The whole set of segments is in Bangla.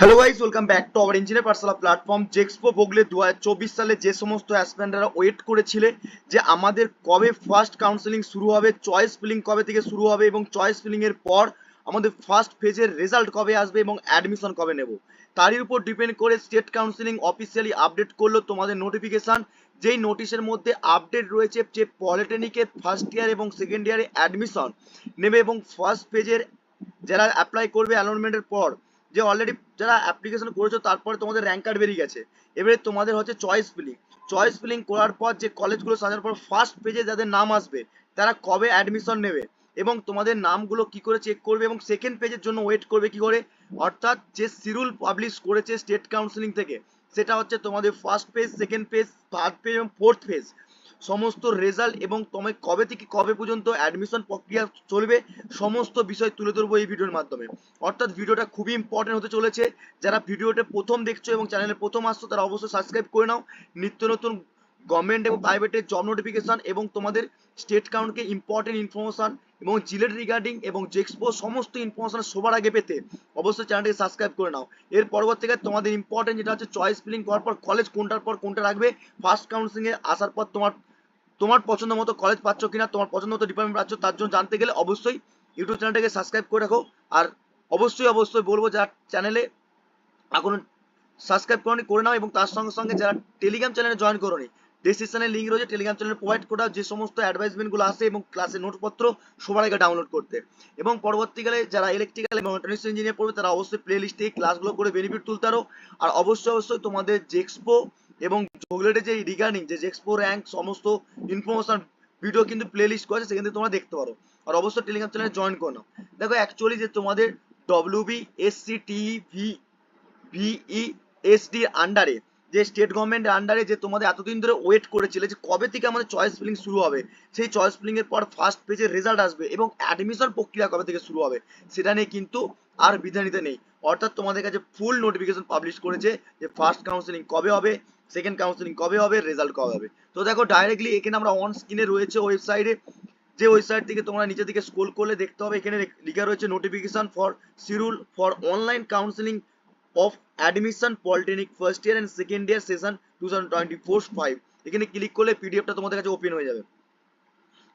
Hello guys welcome back to our engineer Pathshala platform JEXPO বগলে দু সালে যে সমস্ত অ্যাসপিরেন্টরা ওয়েট করেছিলে, যে আমাদের কবে ফার্স্ট কাউন্সেলিং শুরু হবে চয়েস ফিলিং কবে থেকে শুরু হবে এবং চয়েস ফিলিং এর পর আমাদের ফার্স্ট ফেজের রেজাল্ট কবে আসবে এবং অ্যাডমিশন কবে নেব। তারই উপর ডিপেন্ড করে স্টেট কাউন্সিলিং অফিসিয়ালি আপডেট করল তোমাদের নোটিফিকেশন যেই নোটিশের মধ্যে আপডেট রয়েছে যে পলিটেকনিকের ফার্স্ট ইয়ার এবং সেকেন্ড ইয়ারে অ্যাডমিশন নেবে এবং ফার্স্ট ফেজের যারা অ্যাপ্লাই করবে অ্যালটমেন্টের পর যে অলরেডি যারা অ্যাপ্লিকেশন করেছ, তারপরে তোমাদের র্যাঙ্ক কার্ড বেরিয়ে গেছে। এবারে তোমাদের হচ্ছে চয়েস ফিলিং চয়েস ফিলিং করার পর যে কলেজগুলো সাজানোর পর ফার্স্ট পেজে যাদের নাম আসবে, তারা কবে অ্যাডমিশন নেবে এবং তোমাদের নামগুলো কি করে চেক করবে এবং সেকেন্ড পেজের জন্য ওয়েট করবে কি করে? অর্থাৎ যে শিডিউল পাবলিশ করেছে স্টেট কাউন্সিলিং থেকে, সেটা হচ্ছে তোমাদের first page second page third page এবং ফোর্থ পেজ সমস্ত রেজাল্ট এবং তোমায় কবে থেকে কবে পর্যন্ত অ্যাডমিশন প্রক্রিয়া চলবে, সমস্ত বিষয় তুলে ধরবো এই ভিডিওর মাধ্যমে। অর্থাৎ ভিডিওটা খুবই ইম্পর্টেন্ট হতে চলেছে। যারা ভিডিওটা প্রথম দেখছ এবং চ্যানেলে প্রথম আসছো, তারা অবশ্যই সাবস্ক্রাইব করে নাও। নিত্য নতুন গভর্নমেন্ট এবং প্রাইভেটের জব নোটিফিকেশন এবং তোমাদের স্টেট কাউন্টকে ইম্পর্টেন্ট ইনফরমেশন এবং জিলেট রিগার্ডিং এবং জেক্সপো সমস্ত ইনফরমেশান সবার আগে পেতে অবশ্যই চ্যানেলটিকে সাবস্ক্রাইব করে নাও। এর পরবর্তীতে তোমাদের ইম্পর্টেন্ট যেটা হচ্ছে চয়েস ফিলিং করার পর কলেজ কোনটার পর কোনটা রাখবে ফার্স্ট কাউন্সিলিং এ আসার পর তোমার তোমার পছন্দ মতো কলেজ পাচ্ছ কিনা, তোমার পছন্দ মতো ডিপার্টমেন্ট পাচ্ছ, তার জন্য জানতে গেলে অবশ্যই ইউটিউব চ্যানেলটাকে সাবস্ক্রাইব করে রাখো। আর অবশ্যই অবশ্যই বলব, যারা চ্যানেলে এখন সাবস্ক্রাইব করনি, করে নাও এবং তার সঙ্গে সঙ্গে যারা টেলিগ্রাম চ্যানেলে জয়েন করনি ডিসক্রিপশনে লিঙ্ক রয়েছে। টেলিগ্রাম চ্যানেলে প্রোভাইড করা যে সমস্ত অ্যাডভাইসমেন্টগুলো আসে এবং ক্লাসের নোটপত্র সবার আগে ডাউনলোড করতে। এবং পরবর্তীকালে যারা ইলেকট্রিক্যাল এবং ইলেকট্রনিক্স ইঞ্জিনিয়ার পড়বে, তারা অবশ্যই প্লে লিস্টে ক্লাসগুলো করে বেনিফিট তুলতে পারো। আর অবশ্যই অবশ্যই তোমাদের জেক্সপো এবং চকলেটে যে রিগার্ডিং যে জেক্সপো র্যাঙ্ক সমস্ত ইনফরমেশন ভিডিও কিন্তু প্লে লিস্ট করেছে সেখান তোমরা দেখতে পারো। আর অবশ্যই টেলিগ্রাম চ্যানেলে জয়েন করো দেখো অ্যাকচুয়ালি যে তোমাদের WB SC T V VE SD আন্ডারে যে স্টেট গভর্নমেন্টের আন্ডারে যে তোমাদের এতদিন ধরে ওয়েট করেছিলে যে কবে থেকে আমাদের চয়েস ফিলিং শুরু হবে, সেই চয়েস ফিলিং এর পর ফার্স্ট পেজের রেজাল্ট আসবে এবং অ্যাডমিশন প্রক্রিয়া কবে থেকে শুরু হবে, সেটা নিয়ে কিন্তু আর বিধানিতে নেই। অর্থাৎ তোমাদের কাছে ফুল নোটিফিকেশন পাবলিশ করেছে যে ফার্স্ট কাউন্সিলিং কবে হবে সেকেন্ড কাউন্সিলিং কবে হবে? রেজাল্ট কবে হবে? তো দেখো ডাইরেক্টলি এখানে আমরা অন স্ক্রিনে রয়েছে ওয়েবসাইটে যে ওয়েবসাইট থেকে তোমরা নিচে দিকে স্ক্রল করলে দেখতে হবে, এখানে লেখা রয়েছে notification for schedule for online counselling of admission polytechnic first year and second year session two এখানে ক্লিক করলে পিডিএফটা তোমাদের কাছে ওপেন হয়ে যাবে।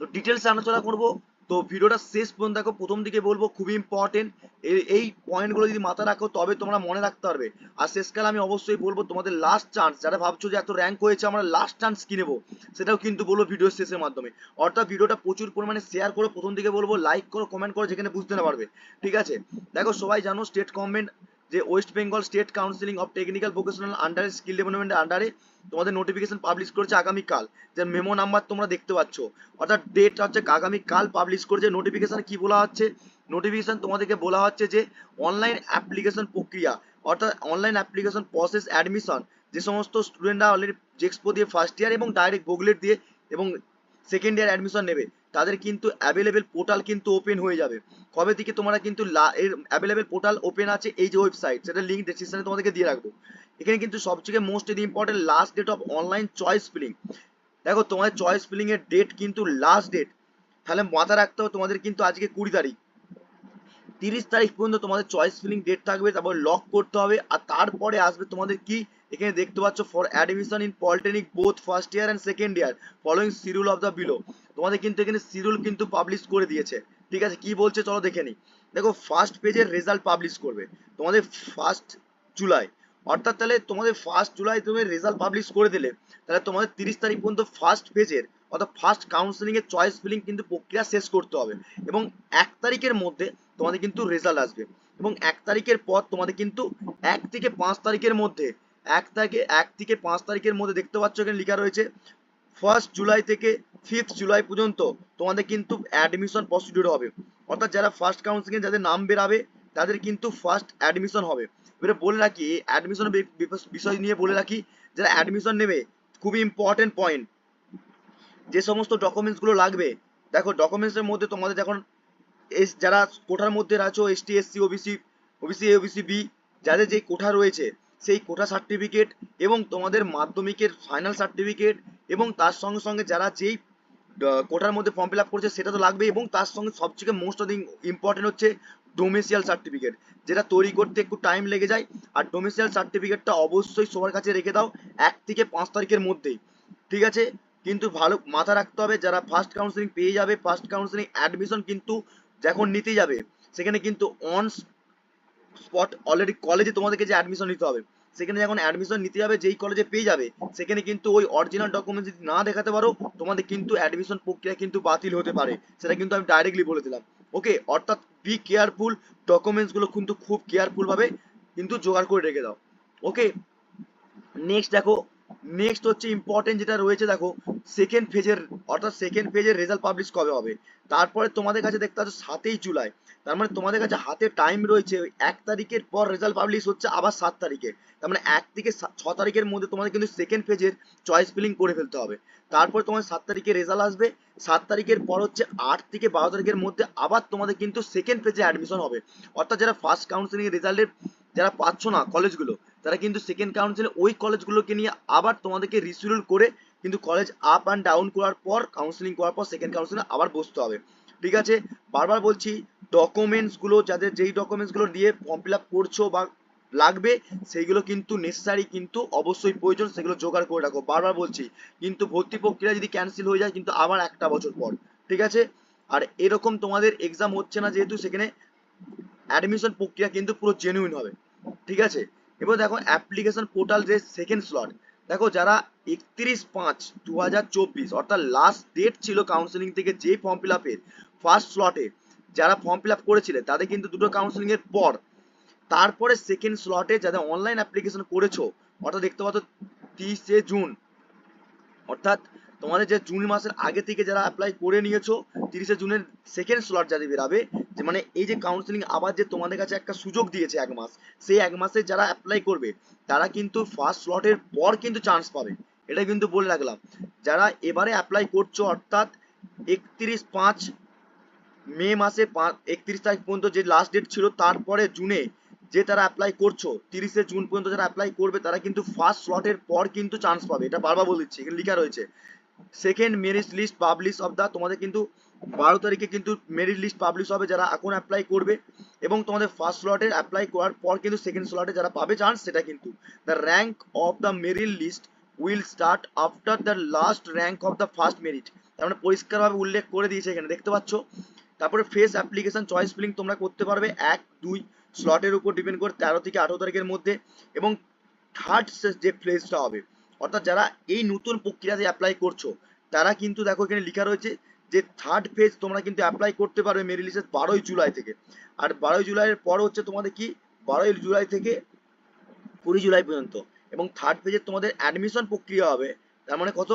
তো ডিটেলস আলোচনা করব। তো ভিডিওটা শেষ পর্যন্ত দেখো, প্রথম দিকে বলব খুবই ইম্পর্টেন্ট এই পয়েন্টগুলো যদি মাথা রাখো, তবে তোমরা মনে রাখতে পারবে। আর শেষকালে আমি অবশ্যই বলব তোমাদের লাস্ট চান্স যারা ভাবছ যে এত র্যাঙ্ক হয়েছে, আমরা লাস্ট চান্স কি নেব, সেটাও কিন্তু বলব ভিডিও শেষের মাধ্যমে। অর্থাৎ ভিডিওটা প্রচুর পরিমাণে শেয়ার করো প্রথম দিকে বলব লাইক করো কমেন্ট করো, যেখানে বুঝতে না পারবে। ঠিক আছে? দেখো, সবাই জানো স্টেট গভর্নমেন্ট যে West Bengal state counselling of technical vocational আন্ডারে স্কিল ডেভেলপমেন্টের আন্ডারে তোমাদের নোটিফিকেশন পাবলিশ করেছে আগামীকাল যে মেমো নাম্বার তোমরা দেখতে পাচ্ছ। অর্থাৎ ডেট হচ্ছে আগামীকাল পাবলিশ করেছে। নোটিফিকেশন কি বলা হচ্ছে? নোটিফিকেশন তোমাদেরকে বলা হচ্ছে যে অনলাইন অ্যাপ্লিকেশন প্রক্রিয়া, অর্থাৎ অনলাইন অ্যাপ্লিকেশন প্রসেস অ্যাডমিশন যে সমস্ত স্টুডেন্টরা অলরেডি জেক্সপো দিয়ে ফার্স্ট ইয়ার এবং ডাইরেক্ট বুকলেট দিয়ে এবং সেকেন্ড ইয়ার অ্যাডমিশন নেবে। তাদের কিন্তু অ্যাভেলেবেল পোর্টাল কিন্তু ওপেন হয়ে যাবে। কবে থেকে তোমরা কিন্তু এর অ্যাভেলেবেল পোর্টাল ওপেন আছে এই যে ওয়েবসাইট সেটা লিঙ্ক ডেসক্রিপশনে তোমাদেরকে দিয়ে রাখব। এখানে কিন্তু সবথেকে most important last date of online choice filling দেখো, তোমাদের চয়েস ফিলিং এর ডেট কিন্তু লাস্ট ডেট তাহলে মাথা রাখতে হবে তোমাদের কিন্তু আজকে কুড়ি তারিখ। তিরিশ তারিখ পর্যন্ত তোমাদের চয়েস ফিলিং ডেট থাকবে, তারপর লক করতে হবে, আর তারপরে আসবে তোমাদের কি? এখানে দেখতে পাচ্ছ for admission in polytechnic both first year and second year following schedule of the below তোমাদের কিন্তু এখানে শিডিউল কিন্তু পাবলিশ করে দিয়েছে। ঠিক আছে, কি বলছে চলো দেখে নি। দেখো ফার্স্ট পেজের রেজাল্ট পাবলিশ করবে। তোমাদের ফার্স্ট জুলাই। অর্থাৎ তাহলে তোমাদের ফার্স্ট জুলাই তুমি রেজাল্ট পাবলিশ করে দিলে, তাহলে তোমাদের তিরিশ তারিখ পর্যন্ত ফার্স্ট পেজের অর্থাৎ ফার্স্ট কাউন্সিলিং এর চয়েস ফিলিং কিন্তু প্রক্রিয়া শেষ করতে হবে। এবং এক তারিখের মধ্যে তোমাদের কিন্তু রেজাল্ট আসবে। এবং এক তারিখের পর তোমাদের কিন্তু এক থেকে পাঁচ তারিখের মধ্যে এক তারিখে, এক থেকে পাঁচ তারিখের মধ্যে দেখতে পাচ্ছ এখানে লেখা রয়েছে ফার্স্ট জুলাই থেকে ফিফথ জুলাই পর্যন্ত তোমাদের কিন্তু অ্যাডমিশন প্রসিডিউর হবে। অর্থাৎ যারা ফার্স্ট কাউন্সিলিং যাদের নাম বেরাবে, তাদের কিন্তু ফার্স্ট অ্যাডমিশন হবে। এবারে বলে রাখি অ্যাডমিশন বিষয় নিয়ে বলে রাখি, যারা অ্যাডমিশন নেবে, খুবই ইম্পর্টেন্ট পয়েন্ট যে সমস্ত ডকুমেন্টসগুলো লাগবে, দেখো ডকুমেন্টসের মধ্যে তোমাদের যখন যারা কোঠার মধ্যে আছো ST SC OBC OBC A OBC B যাদের যে কোঠা রয়েছে সেই কোটা সার্টিফিকেট এবং তোমাদের মাধ্যমিকের ফাইনাল সার্টিফিকেট এবং তার সঙ্গে সঙ্গে যারা যেই কোটার মধ্যে ফর্ম ফিল আপ করছে সেটা তো লাগবে এবং তার সঙ্গে সবথেকে মোস্ট অফ ইম্পর্টেন্ট হচ্ছে ডোমেসিয়াল সার্টিফিকেট যেটা তৈরি করতে একটু টাইম লেগে যায়। আর ডোমিসাইল সার্টিফিকেটটা অবশ্যই সবার কাছে রেখে দাও এক থেকে পাঁচ তারিখের মধ্যেই, ঠিক আছে? কিন্তু ভালো মাথা রাখতে হবে যারা ফার্স্ট কাউন্সিলিং পেয়ে যাবে ফার্স্ট কাউন্সিলিং অ্যাডমিশন কিন্তু যখন নিতে যাবে, সেখানে কিন্তু অন স্পট অলরেডি কলেজে তোমাদেরকে যে অ্যাডমিশন নিতে হবে। সেখানে যখন অ্যাডমিশন নিতে যাবে, যেই কলেজে পেয়ে যাবে, সেখানে কিন্তু ওই অরিজিনাল ডকুমেন্ট যদি না দেখাতে পারো, তোমাদের কিন্তু অ্যাডমিশন প্রক্রিয়া কিন্তু বাতিল হতে পারে। সেটা কিন্তু আমি ডাইরেক্টলি বলে দিলাম। ওকে অর্থাৎ বি কেয়ারফুল ডকুমেন্টসগুলো কিন্তু খুব কেয়ারফুল ভাবে কিন্তু জোগাড় করে রেখে দাও। ওকে নেক্সট দেখো নেক্সট হচ্ছে ইম্পর্টেন্ট যেটা রয়েছে, দেখো সেকেন্ড ফেজের অর্থাৎ সেকেন্ড ফেজের রেজাল্ট পাবলিশ কবে হবে? তারপরে তোমাদের কাছে দেখতে পাচ্ছ সাতই জুলাই, তার মানে তোমাদের কাছে হাতে টাইম রয়েছে, এক তারিখের পর রেজাল্ট পাবলিশ হচ্ছে আবার সাত তারিখে। তার মানে এক থেকে ছ তারিখের মধ্যে তোমাদের কিন্তু সেকেন্ড ফেজের চয়েস ফিলিং করে ফেলতে হবে। তারপর তোমার সাত তারিখে রেজাল্ট আসবে, সাত তারিখের পর হচ্ছে আট থেকে বারো তারিখের মধ্যে আবার তোমাদের কিন্তু সেকেন্ড ফেজে অ্যাডমিশন হবে। অর্থাৎ যারা ফার্স্ট কাউন্সিলিং রেজাল্টের যারা পাচ্ছ না কলেজগুলো তারা কিন্তু সেকেন্ড কাউন্সিলে ওই কলেজগুলোকে নিয়ে আবার তোমাদেরকে রিসিডিউল করে কিন্তু কলেজ আপ অ্যান্ড ডাউন করার পর কাউন্সিলিং করার পর সেকেন্ড কাউন্সিলে আবার বসতে হবে। ঠিক আছে? বারবার বলছি ডকুমেন্টসগুলো, যাদের যেই ডকুমেন্টসগুলো দিয়ে ফর্ম ফিল আপ করছ বা লাগবে, সেইগুলো কিন্তু নেসেসারি কিন্তু অবশ্যই প্রয়োজন, সেগুলো জোগাড় করে রাখো। বারবার বলছি, কিন্তু ভর্তি প্রক্রিয়া যদি ক্যান্সেল হয়ে যায় কিন্তু আবার একটা বছর পর। ঠিক আছে? আর এরকম তোমাদের এক্সাম হচ্ছে না যেহেতু সেখানে অ্যাডমিশন প্রক্রিয়া কিন্তু পুরো জেনুইন হবে। ঠিক আছে? এবার দেখো অ্যাপ্লিকেশন পোর্টাল যে সেকেন্ড স্লট দেখো যারা একত্রিশ পাঁচ দু অর্থাৎ লাস্ট ডেট ছিল কাউন্সিলিং থেকে যে ফর্ম ফিল আপের ফার্স্ট স্লটে যারা ফর্ম ফিল আপ করেছিলে, তাদের কিন্তু দুটো কাউন্সিলিং এর পর। তারপরে সেকেন্ড স্লটে যাদের অনলাইন অ্যাপ্লিকেশন করেছ, অর্থাৎ দেখতে পাচ্ছ তিরিশে জুন, অর্থাৎ তোমাদের যে জুন মাসের আগে থেকে যারা অ্যাপ্লাই করে নিয়েছো, তিরিশে জুনের সেকেন্ড স্লট যাদের বেরাবে যে মানে এই যে কাউন্সিলিং আবার যে তোমাদের কাছে একটা সুযোগ দিয়েছে এক মাস, সেই এক মাসে যারা অ্যাপ্লাই করবে, তারা কিন্তু ফার্স্ট স্লটের পর কিন্তু চান্স পাবে। এটা কিন্তু বলে রাখলাম। যারা এবারে অ্যাপ্লাই করছ অর্থাৎ একত্রিশ পাঁচ মে মাসে একত্রিশ তারিখ পর্যন্ত যে লাস্ট ডেট ছিল, তারপরে জুনে যে তারা অ্যাপ্লাই করছ, তিরিশে জুন পর্যন্ত যারা অ্যাপ্লাই করবে, তারা কিন্তু ফার্স্ট স্লটের পর কিন্তু চান্স পাবে। এটা বারবার বলে দিচ্ছি, এখানে লেখা রয়েছে। Second merit list publish of the তোমাদের কিন্তু বারো তারিখে কিন্তু মেরিট লিস্ট পাবলিশ হবে যারা এখন অ্যাপ্লাই করবে এবং তোমাদের ফার্স্ট স্লটের অ্যাপ্লাই করার পর কিন্তু সেকেন্ড স্লটে যারা পাবে চান্স সেটা কিন্তু the rank of the merit list will start after the last rank of the first merit তার মানে পরিষ্কারভাবে উল্লেখ করে দিয়েছে এখানে, দেখতে পাচ্ছ? তারপরে ফেস অ্যাপ্লিকেশন চয়েস ফিলিং তোমরা করতে পারবে এক, দুই স্লটের উপর ডিপেন্ড করে তেরো থেকে আঠারো তারিখের মধ্যে এবং থার্ড যে ফেজটা হবে। অর্থাৎ যারা এই নতুন প্রক্রিয়াতে অ্যাপ্লাই করছ, তারা কিন্তু দেখো এখানে লেখা রয়েছে যে থার্ড ফেজ তোমরা কিন্তু অ্যাপ্লাই করতে পারবে মেরি লিস্টের বারোই জুলাই থেকে। আর বারোই জুলাইয়ের পর হচ্ছে তোমাদের কি? বারোই জুলাই থেকে কুড়ি জুলাই পর্যন্ত। এবং থার্ড ফেজে তোমাদের অ্যাডমিশন প্রক্রিয়া হবে, তার মানে কত?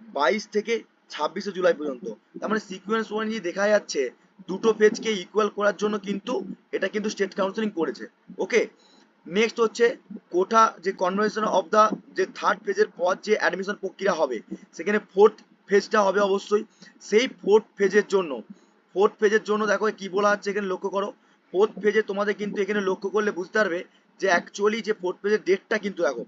বাইশ থেকে ছাব্বিশে জুলাই পর্যন্ত। তার মানে সিকুয়েন্স অনুযায়ী দেখা যাচ্ছে, দুটো ফেজকে ইকুয়াল করার জন্য কিন্তু এটা কিন্তু স্টেট কাউন্সিলিং করেছে। ওকে নেক্সট হচ্ছে কোটা, যে কনভার্সন অফ দা যে থার্ড ফেজের পর যে অ্যাডমিশন প্রক্রিয়া হবে, সেখানে ফোর্থ ফেজটা হবে অবশ্যই। সেই ফোর্থ ফেজের জন্য। ফোর্থ ফেজের জন্য দেখো কি বলা হচ্ছে এখানে লক্ষ্য করো। ফোর্থ ফেজে তোমাদের কিন্তু এখানে লক্ষ্য করলে বুঝতে পারবে যে অ্যাকচুয়ালি যে ফোর্থ পেজের ডেটটা কিন্তু দেখো,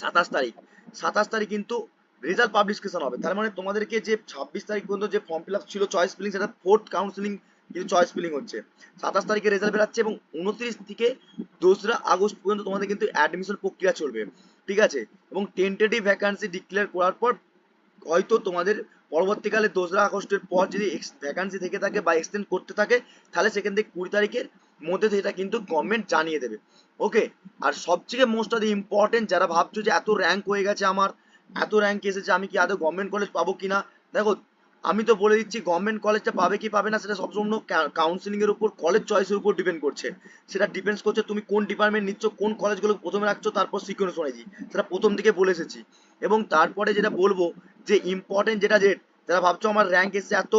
সাতাশ তারিখ। সাতাশ তারিখ কিন্তু রেজাল্ট পাবলিকেশন হবে। তার মানে তোমাদেরকে যে ছাব্বিশ তারিখ পর্যন্ত যে ফর্ম ফিল আপ ছিল চয়েস ফিলিং সেটা ফোর্থ কাউন্সিলিং কিন্তু চয়েস ফিলিং হচ্ছে। সাতাশ তারিখে রেজাল্ট বেরাচ্ছে এবং উনত্রিশ থেকে দোসরা আগস্ট পর্যন্ত তোমাদের কিন্তু অ্যাডমিশন প্রক্রিয়া চলবে। ঠিক আছে? এবং টেন্টেটিভ ভ্যাকান্সি ডিক্লেয়ার করার পর হয়তো তোমাদের পরবর্তীকালে দোসরা আগস্টের পর যদি ভ্যাকান্সি থেকে থাকে বা এক্সটেন্ড করতে থাকে, তাহলে সেখান থেকে কুড়ি তারিখের মধ্যে সেটা কিন্তু গভর্নমেন্ট জানিয়ে দেবে। ওকে আর সবথেকে মোস্ট অফ দি ইম্পর্টেন্ট যারা ভাবছ যে এত র্যাঙ্ক হয়ে গেছে আমার, এত র্যাঙ্ক এসেছে, আমি কি আদৌ গভর্নমেন্ট কলেজ পাবো কিনা, দেখো আমি তো বলে দিচ্ছি গভর্নমেন্ট কলেজটা পাবে কি পাবে না সেটা সবসময় কাউন্সিলিং এর উপর কলেজ চয়েসের উপর ডিপেন্ড করছে। সেটা ডিপেন্ডস করছে তুমি কোন ডিপার্টমেন্ট নিচ্ছ, কোন কলেজগুলো প্রথমে রাখছো, তারপর সিকিউরিটি শুনেছি সেটা প্রথম দিকে বলে এসেছি। এবং তারপরে যেটা বলব, যে ইম্পর্টেন্ট যেটা যে যারা ভাবছ আমার র্যাঙ্ক এসে এত,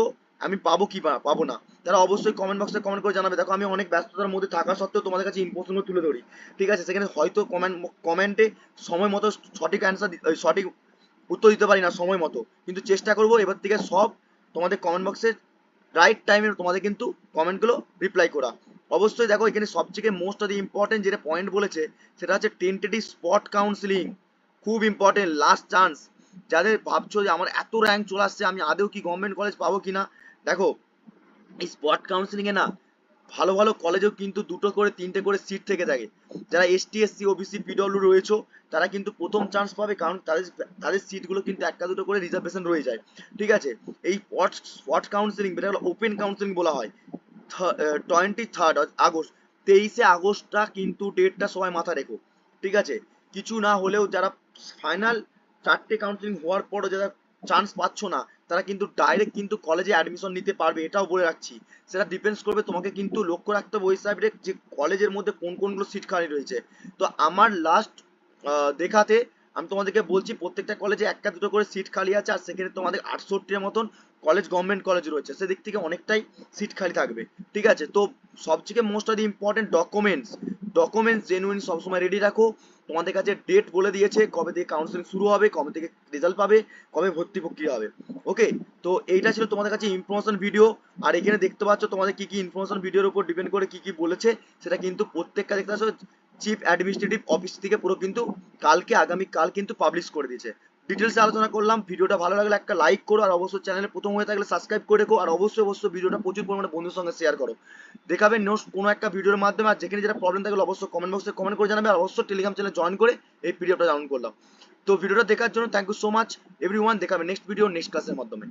আমি পাবো কি পাবো না। তারা অবশ্যই কমেন্ট বক্সে কমেন্ট করে জানাবে। দেখো, আমি অনেক ব্যস্ততার মধ্যে থাকা সত্ত্বেও তোমাদের কাছে ইম্পর্টেন্ট তুলে ধরি। ঠিক আছে? সেখানে হয়তো কমেন্ট কমেন্টে সময় মতো সঠিক অ্যান্সার সঠিক উত্তর দিতে পারি না সময় মতো। কিন্তু চেষ্টা করব এবার থেকে সব তোমাদের কমেন্ট বক্সে রাইট টাইমে তোমাদের কিন্তু কমেন্টগুলো রিপ্লাই করা। অবশ্যই দেখো এখানে সবথেকে মোস্ট অফ দি ইম্পর্টেন্ট যেটা পয়েন্ট বলেছে, সেটা হচ্ছে টেন্টেটিভ স্পট কাউন্সিলিং খুব ইম্পর্টেন্ট লাস্ট চান্স যাদের ভাবছ যে আমার এত র্যাঙ্ক চলে আসছে, আমি আদৌ কি গভর্নমেন্ট কলেজ পাবো কিনা? দেখো, এই স্পট কাউন্সিলিং এ না ভালো ভালো কলেজেও কিন্তু দুটো করে, তিনটে করে সিট থেকে থাকে। যারা S ST SC OBC PW রয়েছে, তারা কিন্তু প্রথম চান্স পাবে কারণ তাদের তাদের সিটগুলো কিন্তু একটা দুটো করে রিজার্ভেশন রয়ে যায়। ঠিক আছে? এই স্পট স্পট কাউন্সিলিং যেটা ওপেন কাউন্সিলিং বলা হয় টোয়েন্টি থার্ড আগস্ট, তেইশে আগস্টটা কিন্তু ডেটটা সবাই মাথা রেখো। ঠিক আছে? কিছু না হলেও যারা ফাইনাল চারটে কাউন্সিলিং হওয়ার পরও যারা চান্স পাচ্ছ না, তারা কিন্তু ডাইরেক্ট কিন্তু কলেজে অ্যাডমিশন নিতে পারবে, এটাও বলে রাখছি। সেটা ডিপেন্ডস করবে তোমাকে কিন্তু লক্ষ্য রাখতে হবে ওই যে কলেজের মধ্যে কোন কোনগুলো সিট খালি রয়েছে। তো আমার লাস্ট দেখাতে আমি তোমাদেরকে বলছি, প্রত্যেকটা কলেজে একটা দুটো করে সিট খালি আছে, আর সেখানে তোমাদের আটষট্টির মতন কলেজ গভর্নমেন্ট কলেজ রয়েছে। সেদিক থেকে অনেকটাই সিট খালি থাকবে। ঠিক আছে? তো সবথেকে most of the important documents documents genuine সবসময় রেডি রাখো। তোমাদের কাছে ডেট বলে দিয়েছে, কবে থেকে কাউন্সিলিং শুরু হবে, কবে থেকে রেজাল্ট পাবে, কবে ভর্তি প্রক্রিয়া হবে। ওকে তো এইটা ছিল তোমাদের কাছে ইনফরমেশন ভিডিও আর এখানে দেখতে পাচ্ছ তোমাদের কি কি ইনফরমেশন ভিডিওর উপর ডিপেন্ড করে কি কি বলেছে, সেটা কিন্তু প্রত্যেকটা দেখতে পাচ্ছ চিফ অ্যাডমিনিস্ট্রেটিভ অফিস থেকে পুরো কিন্তু কালকে আগামী কাল কিন্তু পাবলিশ করে দিয়েছে। ডিটেলসে আলোচনা করলাম। ভিডিওটা ভালো লাগলে একটা লাইক করো আর অবশ্যই চ্যানেলে প্রথম হয়ে থাকলে সাবস্ক্রাইব করে রেখো আর অবশ্যই অবশ্যই ভিডিওটা প্রচুর পরিমাণে বন্ধুর সঙ্গে শেয়ার করো। দেখাবে নোটস কোনো একটা ভিডিওর মাধ্যমে আর যেখানে যেটা প্রবলেম থাকলে অবশ্যই কমেন্ট বক্সে কমেন্ট করে জানাবে আর অবশ্যই টেলিগ্রাম চ্যানেল জয়েন করে এই ভিডিওটা ডাউন করলাম। তো ভিডিওটা দেখার জন্য thank you so much everyone দেখাবে নেক্সট ভিডিও নেক্সট ক্লাসের মাধ্যমে।